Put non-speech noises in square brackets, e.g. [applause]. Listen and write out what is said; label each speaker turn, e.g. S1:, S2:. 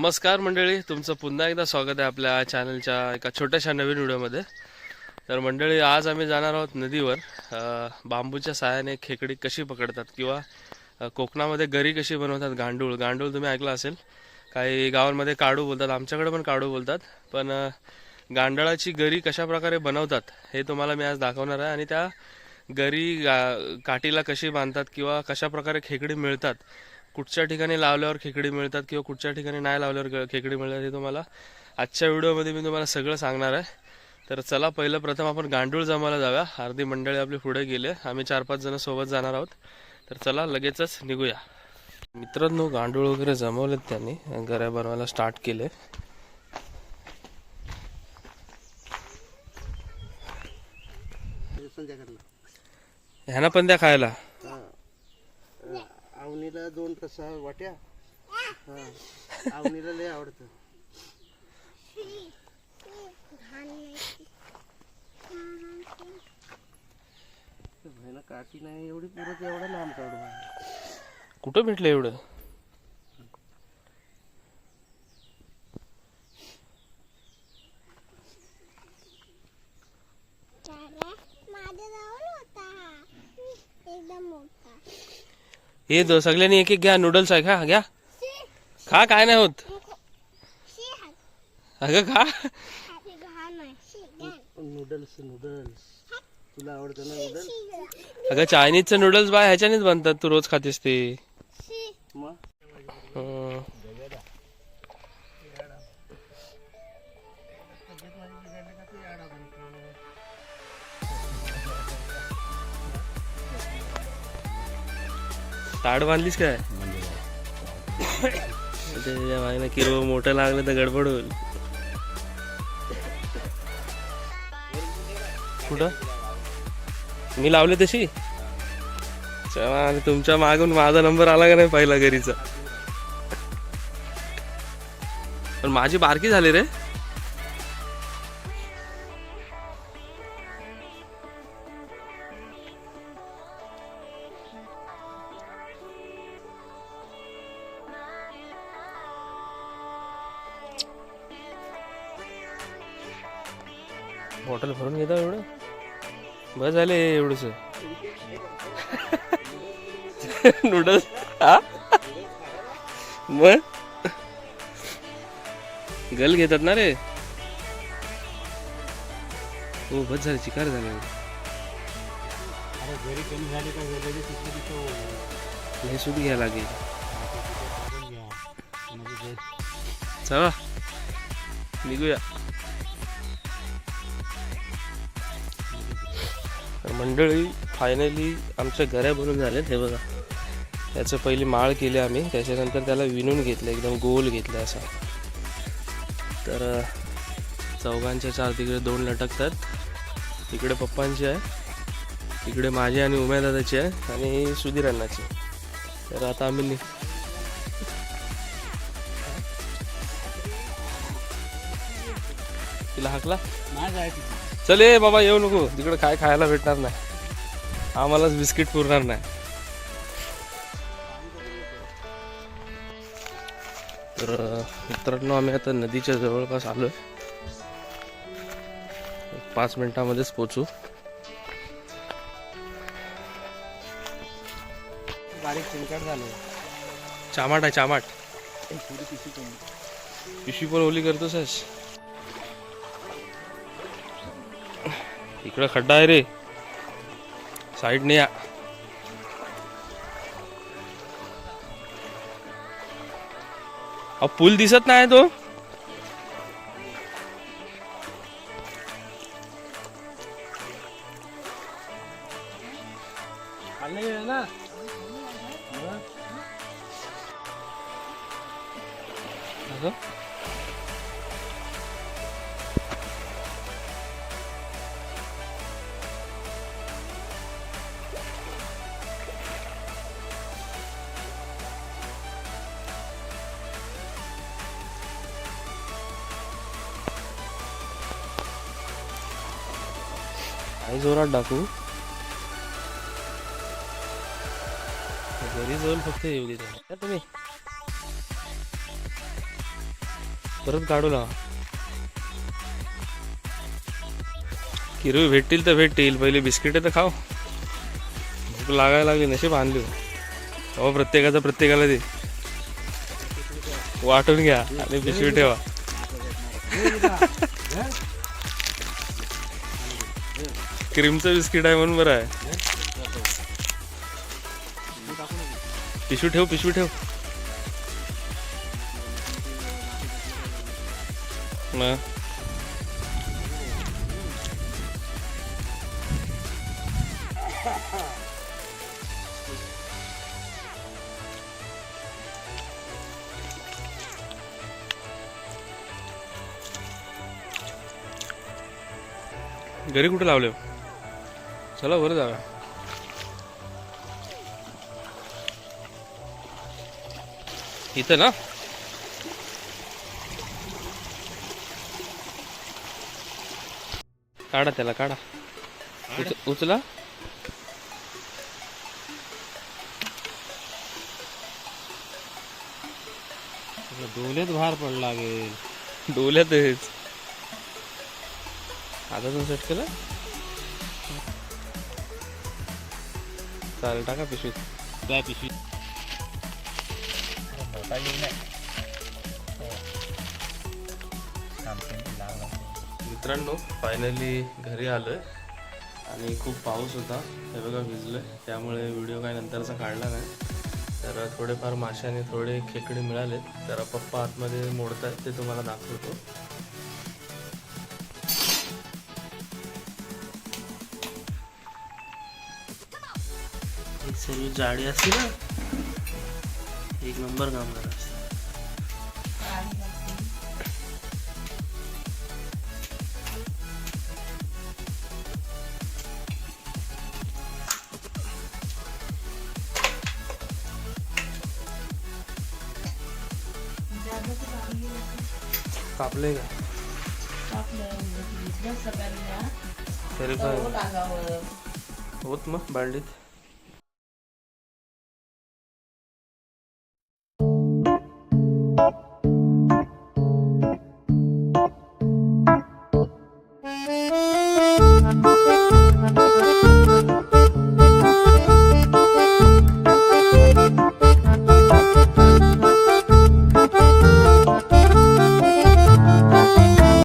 S1: नमस्कार मंडळी तुमचं पुन्हा एकदा स्वागत आहे आपल्या चॅनलच्या एका छोट्याशा नवीन व्हिडिओमध्ये. तर मंडळी आज आम्ही जाणार आहोत नदीवर. बांबूच्या सहाय्याने खेकडी कशी पकडतात किंवा कोकणामध्ये गरी कशी बनवतात गांडूळ? गांडूळ तुम्ही ऐकलं असेल. काही गावांमध्ये काडू बोलतात आमच्याकडे पण काडू बोलतात. पण गांडळाची गरी कशा प्रकारे बनवतात हे तुम्हाला मी आज दाखवणार आहे. आणि त्या गरी गा- काठीला कशी बांधतात किंवा कशा प्रकारे खेकडी मिळतात कुठच्या ठिकाणी लावल्यावर खेकडी मिळतात किंवा कुठच्या ठिकाणी नाही लावल्यावर खेकडी मिळतात हे तुम्हाला आजच्या व्हिडिओमध्ये मी तुम्हाला सगळं सांगणार आहे. तर चला पहिलं प्रथम आपण गांडूळ जमायला जाऊया. अर्धी मंडळी आपली पुढे गेले आम्ही चार पाच जण सोबत जाणार आहोत. तर चला लगेचच निघूया. मित्रांनो गांडूळ वगैरे जमवलेत त्यांनी. गऱ्या बनवायला स्टार्ट केले.
S2: संध्याकाळला
S1: ह्यांना पण द्या खायला.
S2: आवनीला दोन कसा वाट्या. हा आवनीला लय आवडतं. भाईला काठी नाही एवढी पुरत एवढा लांब काढू
S1: कुठं भेटलं एवढं?
S3: माझ्याजवळ होता हा. एकदम मोठा
S1: हे दो सगळ्यांनी एक एक घ्या नूडल्स आहे खा घ्या. खा काय नाही होत.
S3: हा
S1: अगं खा.
S2: नूडल्स नूडल्स तुला आवडतं ना नूडल्स.
S1: अगं चायनीजचं नूडल्स बाय ह्याच्यानेच बनतात. तू रोज खातेस ते.
S2: मग?
S1: ताड बांधलीस काय? त्याच्या मागनं किरव मोठं लागलं तर गडबड होईल. कुठं? मी लावले तशी? चला आणि तुमच्या मागून माझा नंबर आला का नाही पहिला घरीचा? पण माझी बारकी झाली रे. बॉटल भरून घेता एवढं? बस झाले एवढंच. नूडल्स हा? मग? गल घेतात ना रे. हो बस झाले चिकार झाले. हे सुद्धा घ्या लागेल. चला निघूया. मंडळी फायनली आमच्या घऱ्या बनून झाल्यात हे बघा. त्याचं पहिली माळ केली आम्ही त्याच्यानंतर त्याला विणून घेतलं एकदम गोल घेतलं असा. तर चौघांच्या चार तिकडे दोन लटकतात. तिकडे पप्पांची आहे इकडे माझी आणि उमेदादाची आहे आणि सुधीर अण्णाची तर आता आम्ही नि- तिला हाकला? चल बाबा येऊ नको. तिकडे काय खायला भेटणार नाही. आम्हालाच बिस्किट पुरणार नाही. तर मित्रांनो आम्ही आता नदीच्या जवळपास आलो पाच मिनिटामध्येच पोचू.
S2: बारीक चिंकाट झालं.
S1: चामाट आहे चामाट. पिशवी पण ओली करतोस इकडं खड्डा आहे रे. साईडने या. अहो पूल दिसत नाही तो.
S2: ना.
S1: असं? जोरात टाकू घरी जाऊन फक्त येऊ दे तुम्ही. परत काढू लावा. किरवी भेटतील तर भेटतील पहिले बिस्किटे तर खाऊ. भूक लागायला लागली नशीब आणली. हो प्रत्येकाचं प्रत्येकाला दे. वाटून घ्या आणि बिस्किट ठेवा. [laughs] हो, हो, हो. क्रीमचं बिस्किट आहे म्हणून बरं आहे. पिशवी ठेव पिशवी ठेव. मग घरी कुठे लावले हो? चला बरं जाऊया इथं ना? काढा त्याला काढा. उच- उचला.
S2: डोल्यात बाहेर पडला लागेल.
S1: डोल्यातच आता पण सेट केलं? चालेल टाका पिशवीत
S2: काय पिशवी
S1: मित्रांनो फायनली घरी आलोय. आणि खूप पाऊस होता. हे बघा भिजलोय. त्यामुळे व्हिडिओ काय नंतरचा काढला नाही. तर थोडेफार आणि थोडे खेकडे मिळालेत. तर पप्पा आतमध्ये मोडतायत ते तुम्हाला दाखवतो.
S2: सर्व जाडी असते ना एक नंबर काम करत असते
S1: कापले का तरी पण होत मग बालडीत